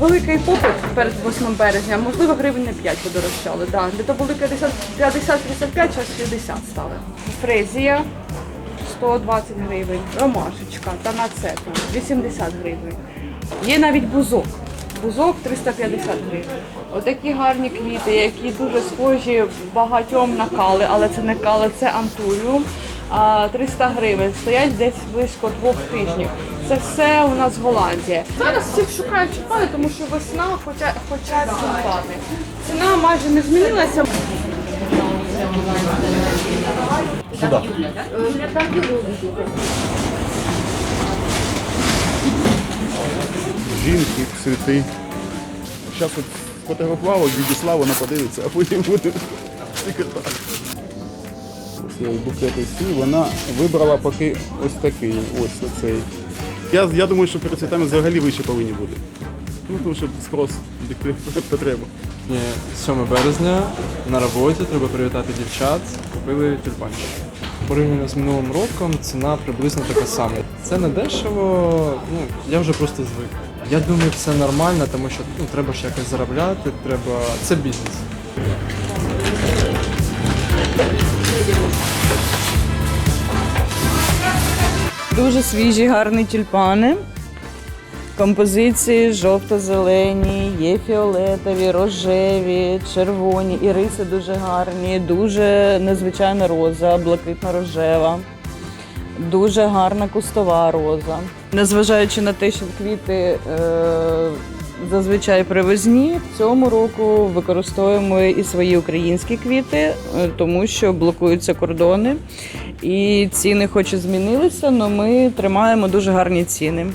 Великий попит перед 8 березня, можливо, гривень на 5 подорожчали. Да. Де то були 50-35, зараз 60 стали. Фрезія 120 гривень, ромашечка та нацепна 80 гривень. Є навіть бузок. Бузок 350 гривень. Отакі гарні квіти, які дуже схожі багатьом на кали, але це не кали, це антуріум. А, 300 гривень. Стоять десь близько двох тижнів. Це все у нас Голландія. Зараз всіх шукають тюльпани, тому що весна хоча, хоча тюльпани. Ціна майже не змінилася. Сюди. Жінки, цвіти. Зараз от фотографував, відіслав, вона подивиться, а потім буде так. Є букети всі, вона вибрала поки ось такий, ось оцей. Я, я думаю, що перед святами взагалі вище повинні бути. Ну, тому що спрос диктує потребу. Ні, 7 березня на роботі треба привітати дівчат. Купили тюльпанчик. Порівняно з минулим роком ціна приблизно така сама. Це не дешево, ну я вже просто звик. Я думаю, це нормально, тому що ну, треба ж якось заробляти, треба. Це бізнес. Дуже свіжі, гарні тюльпани. Композиції жовто-зелені, є фіолетові, рожеві, червоні, іриси дуже гарні, дуже незвичайна роза, блакитно-рожева, дуже гарна кустова роза. Незважаючи на те, що квіти е, зазвичай привезні. цьому року використовуємо і свої українські квіти, е, тому що блокуються кордони. І ціни хоч і змінилися, але ми тримаємо дуже гарні ціни.